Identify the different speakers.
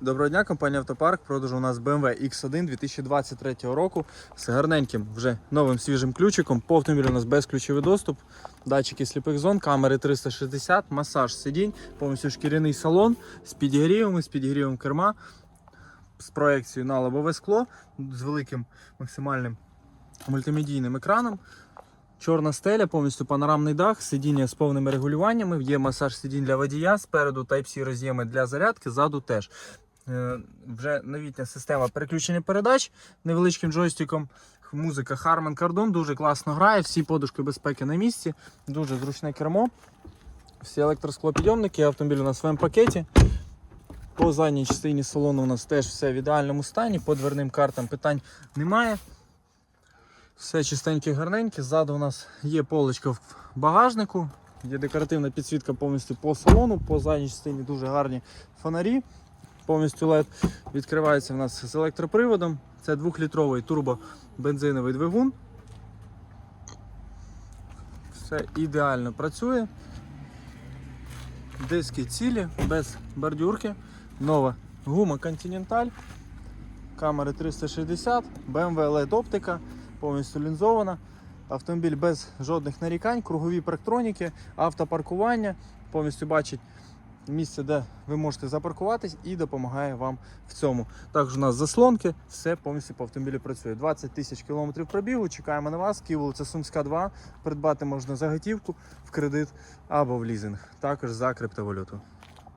Speaker 1: Доброго дня, компанія Автопарк. Продажу у нас BMW X1 2023 року з гарненьким вже новим свіжим ключиком. По автомобілю у нас безключовий доступ, датчики сліпих зон, камери 360, масаж сидінь, повністю шкіряний салон з підігрівами, з підігрівом керма, з проекцією на лобове скло, з великим максимальним мультимедійним екраном. Чорна стеля, повністю панорамний дах, сидіння з повними регулюваннями, є масаж сидінь для водія, спереду Type-C роз'єми для зарядки, ззаду теж. Е, Вже новітня система переключення передач невеличким джойстиком. Музика Harman Kardon дуже класно грає, всі подушки безпеки на місці, дуже зручне кермо. Всі електросклопідйомники, автомобіль у нас в М-пакеті. По задній частині салону у нас теж все в ідеальному стані, по дверним картам питань немає. Все чистеньке, гарненьке. Ззаду у нас є полочка в багажнику, є декоративна підсвітка повністю по салону, по задній частині дуже гарні фонарі. Повністю LED відкривається в нас з електроприводом. Це 2-літровий турбобензиновий двигун. Все ідеально працює. Диски цілі, без бордюрки. Нова гума Continental. Камери 360, BMW LED оптика, повністю лінзована. Автомобіль без жодних нарікань, кругові парктроніки, автопаркування, повністю бачить місце, де ви можете запаркуватись і допомагає вам в цьому. Також у нас заслонки, все повністю по автомобілі працює. 20 тисяч кілометрів пробігу. Чекаємо на вас. Київ, вулиця Сумська 2. Придбати можна за готівку в кредит або в лізинг. Також за криптовалюту.